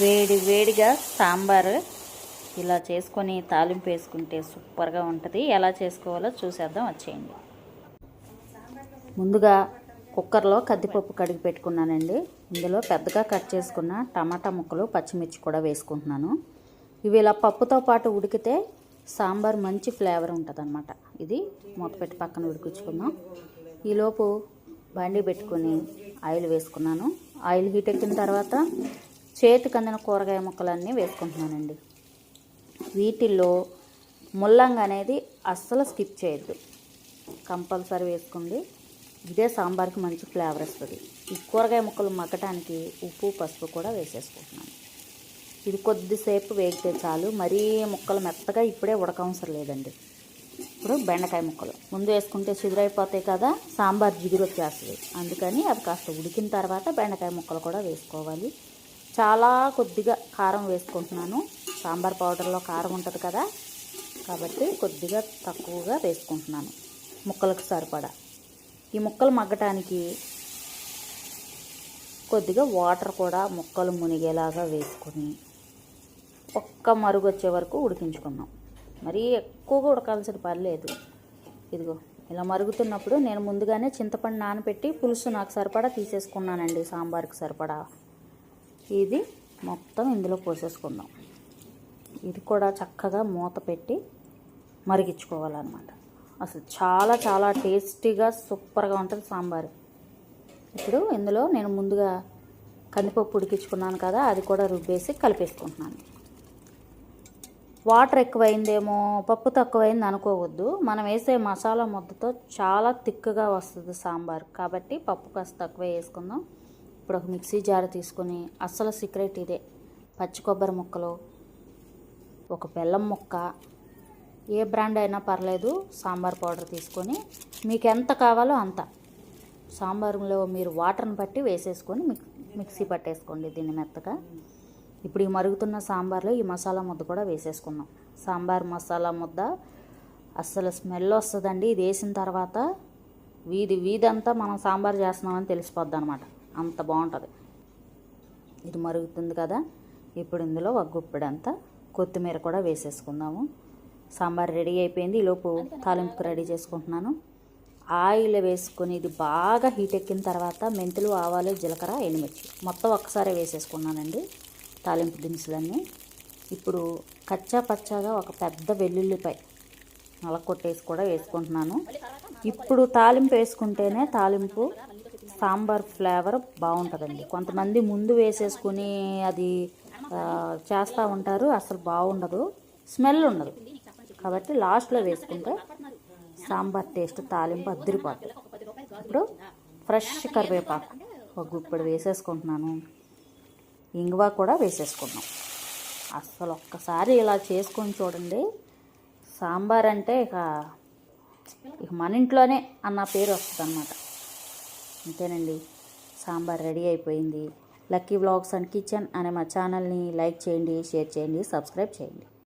వేడి వేడిగా సాంబార్ ఇలా చేసుకొని తాలింపు వేసుకుంటే సూపర్గా ఉంటుంది. ఎలా చేసుకోవాలో చూసేద్దాం వచ్చేయండి. ముందుగా కుక్కర్లో కద్దిపప్పు కడిగి పెట్టుకున్నానండి. ఇందులో పెద్దగా కట్ చేసుకున్న టమాటా ముక్కలు పచ్చిమిర్చి కూడా వేసుకుంటున్నాను. ఇవి ఇలా పప్పుతో పాటు ఉడికితే సాంబార్ మంచి ఫ్లేవర్ ఉంటుంది ఇది మూత పెట్టి పక్కన ఉడికించుకుందాం. ఈలోపు బండి పెట్టుకొని ఆయిల్ వేసుకున్నాను. ఆయిల్ హీట్ ఎక్కిన తర్వాత చేతికి అందిన కూరగాయ ముక్కలన్నీ వేసుకుంటున్నానండి. వీటిల్లో ముల్లంగి అనేది అస్సలు స్కిప్ చేయొద్దు. కంపల్సరీ వేసుకోండి. ఇదే సాంబార్కి మంచి ఫ్లేవర్ వస్తుంది. ఈ కూరగాయ ముక్కలు మగ్గటానికి ఉప్పు పసుపు కూడా వేసేసుకుంటున్నాను. ఇది కొద్దిసేపు వేగితే చాలు. మరీ ముక్కలు మెత్తగా ఇప్పుడే ఉడకవసరం లేదండి. ఇప్పుడు బెండకాయ ముక్కలు. ముందు వేసుకుంటే చిగురైపోతాయి కదా సాంబార్ జిగురు వచ్చేస్తుంది. అందుకని అవి కాస్త ఉడికిన తర్వాత బెండకాయ ముక్కలు కూడా వేసుకోవాలి. చాలా కొద్దిగా కారం వేసుకుంటున్నాను. సాంబార్ పౌడర్లో కారం ఉంటుంది కదా. కాబట్టి కొద్దిగా తక్కువగా వేసుకుంటున్నాను. ముక్కలకు సరిపడా. ఈ ముక్కలు మగ్గటానికి కొద్దిగా వాటర్ కూడా ముక్కలు మునిగేలాగా వేసుకొని ఒక్క మరుగు వచ్చే వరకు ఉడికించుకున్నాం మరీ ఎక్కువగా ఉడకాల్సిన పని లేదు. ఇదిగో ఇలా మరుగుతున్నప్పుడు నేను ముందుగానే చింతపండు నానబెట్టి పులుసు నాకు సరిపడా తీసేసుకున్నానండి. సాంబార్కి సరిపడా ఇది మొత్తం ఇందులో పోసేసుకుందాం. ఇది కూడా చక్కగా మూత పెట్టి మరిగించుకోవాలన్నమాట. అసలు చాలా చాలా టేస్టీగా సూపర్గా ఉంటుంది సాంబార్. ఇప్పుడు ఇందులో నేను ముందుగా కందిపప్పు ఉడికించుకున్నాను కదా అది కూడా రుబ్బేసి కలిపేసుకుంటున్నాను. వాటర్ ఎక్కువైందేమో పప్పు తక్కువైంది అనుకోవద్దు. మనం వేసే మసాలా ముద్దతో చాలా తిక్కుగా వస్తుంది సాంబార్. కాబట్టి పప్పు కాస్త తక్కువ వేసుకుందాం. ఇప్పుడు ఒక మిక్సీ జార్ తీసుకొని అస్సలు సీక్రెట్ ఇదే. పచ్చి కొబ్బరి ముక్కలు ఒక బెల్లం ముక్క ఏ బ్రాండ్ అయినా పర్లేదు సాంబార్ పౌడర్ తీసుకొని మీకు ఎంత కావాలో అంత. సాంబార్లో మీరు వాటర్ని బట్టి వేసేసుకొని మిక్ మిక్సీ పట్టేసుకోండి దీన్ని మెత్తగా. ఇప్పుడు ఈ మరుగుతున్న సాంబార్లో ఈ మసాలా ముద్ద కూడా వేసేసుకుందాం. సాంబార్ మసాలా ముద్ద అస్సలు స్మెల్ వస్తుందండి. ఇది వేసిన తర్వాత వీధి వీధంతా మనం సాంబార్ చేస్తున్నామని తెలిసిపోద్ది అనమాట అంత బాగుంటుంది. ఇది మరుగుతుంది కదా. ఇప్పుడు ఇందులో ఒక గుప్పెడంతా కొత్తిమీర కూడా వేసేసుకుందాము. సాంబార్ రెడీ అయిపోయింది. ఈలోపు తాలింపుకి రెడీ చేసుకుంటున్నాను. ఆయిల్ వేసుకొని ఇది బాగా హీట్ ఎక్కిన తర్వాత మెంతులు ఆవాలు జీలకర్ర ఎండుమిర్చి మొత్తం ఒక్కసారి వేసేసుకున్నానండి తాలింపు దినుసులన్నీ. ఇప్పుడు కచ్చా పచ్చాగా ఒక పెద్ద వెల్లుల్లిపై నలకొట్టేసి కూడా వేసుకుంటున్నాను. ఇప్పుడు తాలింపు వేసుకుంటేనే తాలింపు సాంబార్ ఫ్లేవర్ బాగుంటుందండి. కొంతమంది ముందు వేసేసుకుని అది చేస్తూ ఉంటారు. అసలు బాగుండదు. స్మెల్ ఉండదు. కాబట్టి లాస్ట్లో వేసుకుంటే సాంబార్ టేస్ట్ తాలింపు అద్దరిపోతుంది ఇప్పుడు ఫ్రెష్ కరివేపాకు. ఒక గుప్పెడు వేసేసుకుంటున్నాను. ఇంగువ కూడా వేసేసుకున్నాం అసలు ఒక్కసారి ఇలా చేసుకొని చూడండి. సాంబార్ అంటే ఇక ఇక మన ఇంట్లోనే అన్న పేరు వస్తుంది అన్నమాట అంతేనండి. సాంబార్ రెడీ అయిపోయింది. లక్కీ వ్లాగ్స్ అండ్ కిచెన్ అనే మా ఛానల్ని లైక్ చేయండి షేర్ చేయండి సబ్స్క్రైబ్ చేయండి.